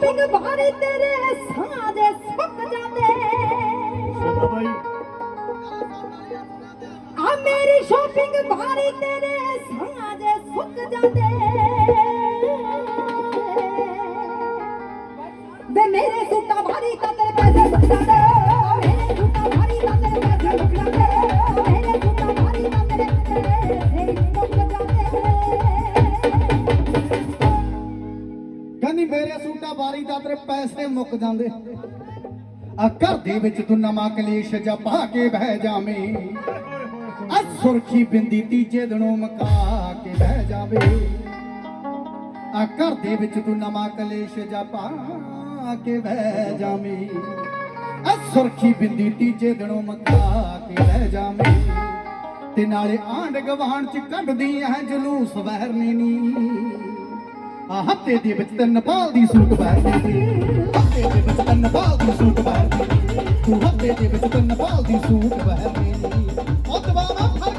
ਮੇਰੀ ਸ਼ੋਪਿੰਗ ਬਾਰੇ ਤੇਰੇ ਸਾਂਝੇ ਸੁੱਕ ਜਾਂਦੇ। ਆ ਮੇਰੀ ਸ਼ੋਪਿੰਗ ਬਾਰੇ ਤੇਰੇ ਸਾਂਝੇ ਸੁੱਕ ਜਾਂਦੇ। ਵੇ ਮੇਰੇ ਸੂਟਾਂ ਭਾਰੀ ਤਾਂ ਤੇਰੇ ਪੈਸੇ ਮੁੱਕ ਜਾਂਦੇ। ਕਹਿੰਦੀ ਮੇਰੇ ਸੂਟਾਂ ਬਾਰੀ ਦਾ ਤੇਰੇ ਪੈਸੇ ਮੁੱਕ ਜਾਂਦੇ। ਆ ਘਰ ਦੇ ਵਿੱਚ ਤੂੰ ਨਵਾਂ ਕਲੇਸ਼ ਜਾ ਪਾ ਕੇ ਬਹਿ ਜਾਵੇਂ। ਆ ਸੁਰਖੀ ਬਿੰਦੀ ਤੀਜੇ ਦਿਨੋਂ ਮਕਾ ਕੇ ਬਹਿ ਜਾਵੇ। ਆ ਘਰ ਦੇ ਵਿੱਚ ਤੂੰ ਨਵਾਂ ਕਲੇਸ਼ ਜਾ ਪਾ ਕੇ ਬਹਿ ਜਾਵੇਂ। ਆ ਸੁਰਖੀ ਬਿੰਦੀ ਤੀਜੇ ਦਿਨੋਂ ਮਕਾ ਕੇ ਬਹਿ ਜਾਵੇਂ। ਤੇ ਨਾਲੇ ਆਂਡ ਗਵਾਣ ਚ ਕੱਢਦੀ ਐ ਜਲੂਸ ਵਹਿਰਨੀ ਨੀ। ਆ ਹੱਤੇ ਦੇ ਵਿੱਚ ਤਨ ਨੇਪਾਲ ਦੀ ਸੂਟ ਪਹਿਨਦੀ ਹੱਤੇ ਦੇ ਵਿੱਚ ਤੇ ਨੇਪਾਲ ਦੀ ਸੂਟ ਪਹਿਨਦੀ ਤੂੰ ਹੱਤੇ ਦੇ ਵਿੱਚ ਤੇ ਨੇਪਾਲ ਦੀ ਸੂਟ ਪਹਿਨਦੀ ਉਹ ਦਵਾਵਾ ਫਰਕਾ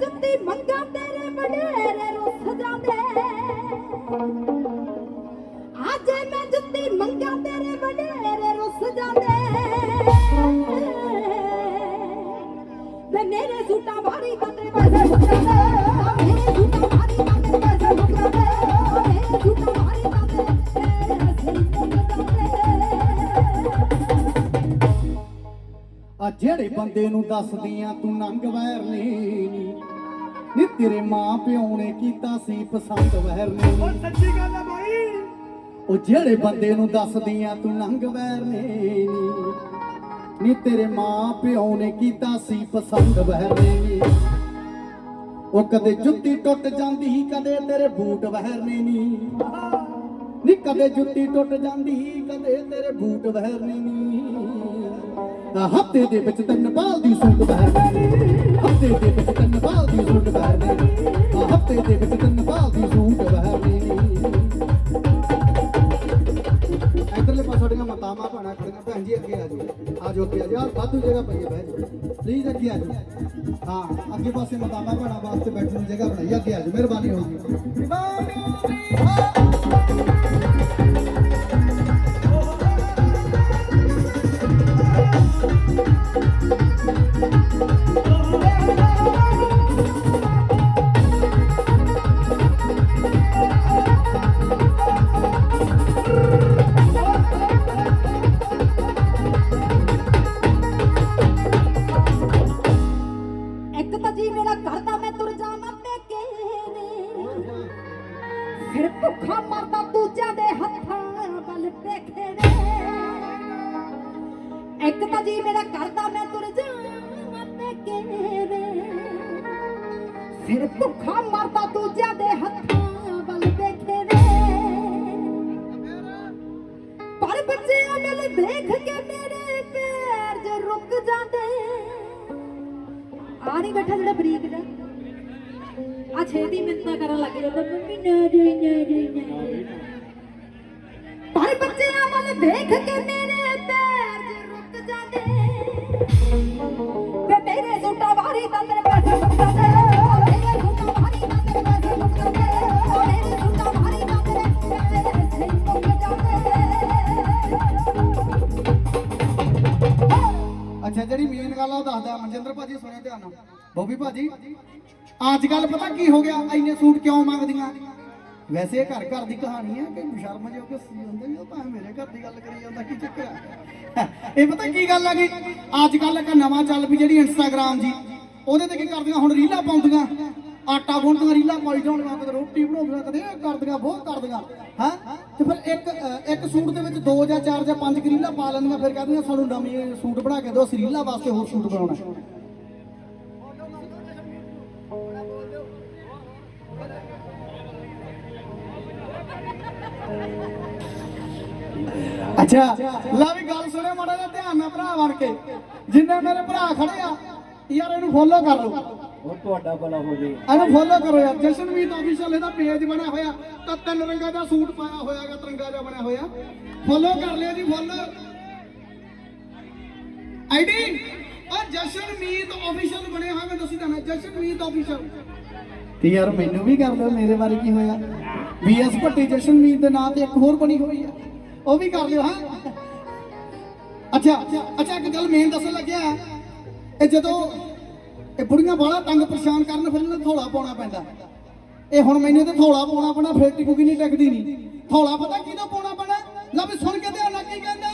ਜੁੱਤੀ ਮੰਗਾ ਤੇਰੇ ਵਡੇਰੇ ਰੁੱਸ ਜਾਂਦੇ ਅੱਜ ਮੈਂ ਜੁੱਤੀ ਮੰਗਾ ਤੇਰੇ ਵਡੇਰੇ ਰੁੱਸ ਜਾਂਦੇ ਵੇ ਮੇਰੇ ਸੂਟਾਂ ਭਾਰੀ ਤਾਂ ਪੈਸੇ ਮੁੱਕ ਮੇਰੇ ਸੂਟਾਂ ਭਾਰੀ ਤਾਂ ਪੈਸੇ ਮੁੱਕ ਮੇਰੇ ਸੂਟਾਂ ਭਾਰੀ ਆ ਜਿਹੜੇ ਬੰਦੇ ਨੂੰ ਦੱਸਦੀਆਂ ਤੂੰ ਨੰਗ ਵੈਰ ਨੇ ਨੀ ਤੇਰੇ ਮਾਂ ਪਿਓ ਨੇ ਕੀਤਾ ਸੀ ਪਸੰਦ ਵੈਰ ਨੇ। ਉਹ ਸੱਚੀ ਗੱਲ ਹੈ ਬਾਈ। ਉਹ ਜਿਹੜੇ ਬੰਦੇ ਨੂੰ ਦੱਸਦੀਆਂ ਤੂੰ ਨੰਗ ਵੈਰ ਨੇ ਨੀ। ਤੇਰੇ ਮਾਂ ਪਿਓ ਨੇ ਕੀਤਾ ਸੀ ਪਸੰਦ ਵਹਿਰ ਨੇ ਉਹ ਕਦੇ ਜੁੱਤੀ ਟੁੱਟ ਜਾਂਦੀ ਕਦੇ ਤੇਰੇ ਬੂਟ ਵਹਿਰ ਨੇ ਨੀ। ਨੀ ਕਦੇ ਜੁੱਤੀ ਟੁੱਟ ਜਾਂਦੀ ਕਦੇ ਤੇਰੇ ਬੂਟ ਵਹਿਰ ਨੇ ਨੀ। ਆ ਹਫ਼ਤੇ ਦੇ ਵਿੱਚ ਤੈਨੂੰ ਪਾਲ ਦੀ ਸੂਟ ਵਹਿਰ ਹਫ਼ਤੇ ਦੇ ਵਿੱਚ ਤੈਨੂੰ ਪਾਲ ਦੀ ਸੂਟ ਵਹਿਰ ਹਫ਼ਤੇ ਦੇ ਵਿੱਚ ਤੈਨੂੰ ਪਾਲ ਦੀ ਸੂਟ ਵਹਿਰ ਇਧਰਲੇ ਪਾਸੇ ਸਾਡੀਆਂ ਮਾਤਾਵਾਂ, ਭੈਣਾਂ ਖੜੀਆਂ। ਭੈਣ ਜੀ, ਅੱਗੇ ਆ ਜਾਓ। ਆ ਜਾਓ, ਅੱਗੇ ਆ ਜਾਓ। ਵਾਧੂ ਜਗ੍ਹਾ ਪਈ ਹੈ ਬਹਿ ਜਾਓ ਪਲੀਜ਼ ਅੱਗੇ ਆ ਜਾਓ। ਹਾਂ, ਅੱਗੇ ਪਾਸੇ ਮਾਤਾਵਾਂ, ਭੈਣਾਂ ਵਾਸਤੇ ਬੈਠਣ ਦੀ ਜਗ੍ਹਾ ਬਣਾਈ। ਅੱਗੇ ਆ ਜਾਓ। ਮਿਹਰਬਾਨੀ ਹੋਊਗੀ। ਇੱਕ ਤਾਂ ਜੀ ਮੇਰਾ ਘਰ ਦਾ ਮੈਂ ਤੁਰ ਜਾਵਾਂ ਪੇਕੇ ਨੇ ਫਿਰ ਭੁੱਖਾ ਮਰਦਾ ਦੂਜਿਆਂ ਦੇ ਹੱਥਾਂ ਵੱਲ ਦੇਖੇ ਨੇ ਇੱਕ ਤਾਂ ਜੀ ਮੇਰਾ ਘਰ ਦਾ ਮੈਂ ਤੁਰ ਜਾਵਾਂ ਪੇਕੇ ਨੇ ਫਿਰ ਭੁੱਖਾ ਮਰਦਾ ਦੂਜਿਆਂ ਦੇ ਹੱਥਾਂ ਵੱਲ ਦੇਖੇ ਨੇ ਪਰ ਬੱਚੇ ਅਮਲ ਦੇਖ ਕੇ ਮੇਰੇ ਆ ਨਹੀਂ ਬੈਠਾ ਜਿਹੜਾ ਬਰੀਕ ਦਾ ਆ ਛੇਤੀ ਮਿੰਤਾ ਕਰਨ ਲੱਗ ਜਾਂਦਾ, ਮੰਮੀ, ਨਾ ਜੀ ਨਾ ਜੀ ਨਾ ਪਰ ਬੱਚਿਆਂ ਵੱਲ ਦੇਖ ਕੇ ਮੇਰੇ ਪੈਰ ਜੇ ਰੁਕ ਜਾਂਦੇ। ਵੇ ਮੇਰੇ ਸੂਟਾਂ ਵਾਰੀ ਬੋਬੀ ਭਾਜੀ, ਅੱਜ ਕੱਲ ਪਤਾ ਕੀ ਹੋ ਗਿਆ? ਇੰਨੇ ਸੂਟ ਕਿਉਂ ਮੰਗਦੀਆਂ? ਵੈਸੇ ਇਹ ਘਰ ਘਰ ਦੀ ਕਹਾਣੀ ਹੈ ਕਿ ਸ਼ਰਮ ਜੋ ਕਿ ਸੀ ਹੁੰਦਾ ਜੀ ਉਹ ਭਾਵੇਂ ਮੇਰੇ ਘਰ ਦੀ ਗੱਲ ਕਰੀ ਜਾਂਦਾ, ਕੀ ਚੱਕਰ ਹੈ? ਇਹ ਪਤਾ ਕੀ ਗੱਲ ਆ ਗਈ? ਅੱਜ ਕੱਲ ਇੱਕ ਨਵਾਂ ਚੱਲ ਵੀ ਜਿਹੜੀ ਇੰਸਟਾਗ੍ਰਾਮ ਜੀ, ਉਹਦੇ ਤੇ ਕੀ ਕਰਦੀਆਂ? ਹੁਣ ਰੀਲਾਂ ਪਾਉਂਦੀਆਂ। ਆਟਾ ਗੁੰਨਦੀਆਂ, ਰੀਲਾਂ ਪਾਈ ਜਾਣਗੀਆਂ ਕਦੇ ਰੋਟੀ ਬਣਾਉਂਦੀਆਂ, ਕਦੇ ਕਰਦੀਆਂ, ਬਹੁਤ ਕਰਦੀਆਂ। ਹਾਂ? ਤੇ ਫਿਰ ਇੱਕ ਇੱਕ ਸੂਟ ਦੇ ਵਿੱਚ ਦੋ ਜਾਂ ਚਾਰ ਜਾਂ ਪੰਜ ਰੀਲਾਂ ਪਾ ਲੈਂਦੀਆਂ, ਫਿਰ ਕਹਿੰਦੀਆਂ, ਸਾਨੂੰ ਨਵੀਂ ਸੂਟ ਬਣਾ ਕੇ ਦਿਓ, ਅਸੀਂ ਰੀਲਾਂ ਵਾਸਤੇ ਹੋਰ ਸੂਟ ਬਣਾਉਣਾ ਅੱਛਾ ਲਾ ਵੀ ਗੱਲ ਸੁਣਿਓ ਮਾੜਾ ਜਿਹਾ ਧਿਆਨ ਨਾਲ ਭਰਾ ਬਣ ਕੇ। ਜਿੰਨੇ ਮੇਰੇ ਭਰਾ ਖੜੇ ਆ ਯਾਰ ਇਹਨੂੰ ਫੋਲੋ ਕਰ ਲਓ। ਉਹ ਤੁਹਾਡਾ ਭਲਾ ਹੋ ਜੇ ਇਹਨੂੰ ਫੋਲੋ ਕਰੋ ਯਾਰ। ਜਸ਼ਨਵੀਰ ਆਫੀਸ਼ੀਅਲ ਇਹਦਾ ਪੇਜ ਬਣਿਆ ਹੋਇਆ। ਤਾਂ ਤਿੰਨ ਰੰਗਾਂ ਦਾ ਸੂਟ ਪਾਇਆ ਹੋਇਆਗਾ ਤਿਰੰਗਾ ਜਿਹਾ ਬਣਿਆ ਹੋਇਆ। ਫੋਲੋ ਕਰ ਲਿਓ ਜੀ ਫੋਲੋ ਆਈਡੀ ਆ ਜਸ਼ਨਮੀਤ ਆਫੀਸ਼ੀਅਲ ਬਣਿਆ ਹੋਇਆ ਮੈਂ ਦੱਸੀ ਤੁਹਾਨੂੰ ਜਸ਼ਨਮੀਤ ਆਫੀਸ਼ੀਅਲ ਤੇ ਯਾਰ ਮੈਨੂੰ ਵੀ ਕਰ ਦਿਓ ਮੇਰੇ ਬਾਰੇ ਕੀ ਹੋਇਆ? ਬੀਐਸ ਭੱਟੀ ਜਸ਼ਨਮੀਤ ਦੇ ਨਾਂ ਤੇ ਇੱਕ ਹੋਰ ਬਣੀ ਹੋਈ ਆ। ਉਹ ਵੀ ਕਰ ਲਿਓ, ਹਾਂ। ਅੱਛਾ ਅੱਛਾ, ਇੱਕ ਗੱਲ ਮੇਨ ਦੱਸਣ ਲੱਗਿਆ। ਇਹ ਜਦੋਂ ਇਹ ਬੁੜੀਆਂ ਬਾਹਲਾ ਤੰਗ ਪਰੇਸ਼ਾਨ ਕਰਨ, ਫਿਰ ਇਹਨਾਂ ਨੂੰ ਪਾਉਣਾ ਪੈਂਦਾ। ਇਹ ਹੁਣ ਮੈਨੂੰ ਤੇ ਥੋੜਾ ਪਾਉਣਾ ਪੈਣਾ, ਫਿਰ ਟਿਕੂਗੀ ਨਹੀਂ ਟਿਕਦੀ ਨਹੀਂ ਥੋੜਾ ਪਤਾ ਕਿਹਦਾ ਪਾਉਣਾ ਪੈਣਾ? ਲੈ ਸੁਣ ਕੇ ਧਿਆਨ ਨਾਲ ਕੀ ਕਹਿੰਦਾ?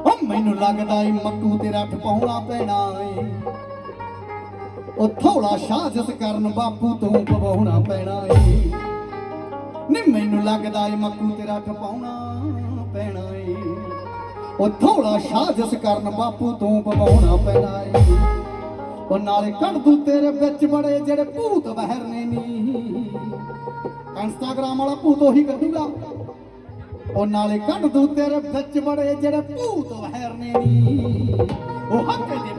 ਉਹ ਮੈਨੂੰ ਲੱਗਦਾ ਏ ਮੱਕੂ ਤੇਰਾ ਠਪਾਉਣਾ ਪੈਣਾ ਏ। ਉਹ ਥੋੜਾ ਸਾਜ਼ਿਸ਼ ਕਰਨ ਬਾਪੂ ਤੂੰ ਪਵਾਉਣਾ ਪੈਣਾ ਏ। ਨੀ ਮੈਨੂੰ ਲੱਗਦਾ ਏ ਮੱਕੂ ਤੇਰਾ ਠਪਾਉਣਾ ਪੈਣਾ ਏ। ਉਹ ਥੋੜਾ ਸਾਜ਼ਿਸ਼ ਕਰਨ ਬਾਪੂ ਤੋਂ ਪਵਾਉਣਾ ਪੈਣਾ ਏ। ਉਹ ਨਾਲੇ ਕੱਢ ਦੂ ਤੇਰੇ ਵਿੱਚ ਬੜੇ ਜਿਹੜੇ ਭੂਤ ਬਹਿਰਨੇ ਨੀ ਇੰਸਟਾਗ੍ਰਾਮ ਵਾਲਾ ਭੂਤ ਉਹੀ ਕੱਢੂਗਾ। ਉਹ ਨਾਲੇ ਕੱਢ ਦੂ ਤੇਰੇ ਵਿੱਚ ਬੜੇ ਜਿਹੜੇ ਭੂਤ ਵਹਿਰਨੇ ਨੀ ਉਹ ਹੱਥੇ ਦੇ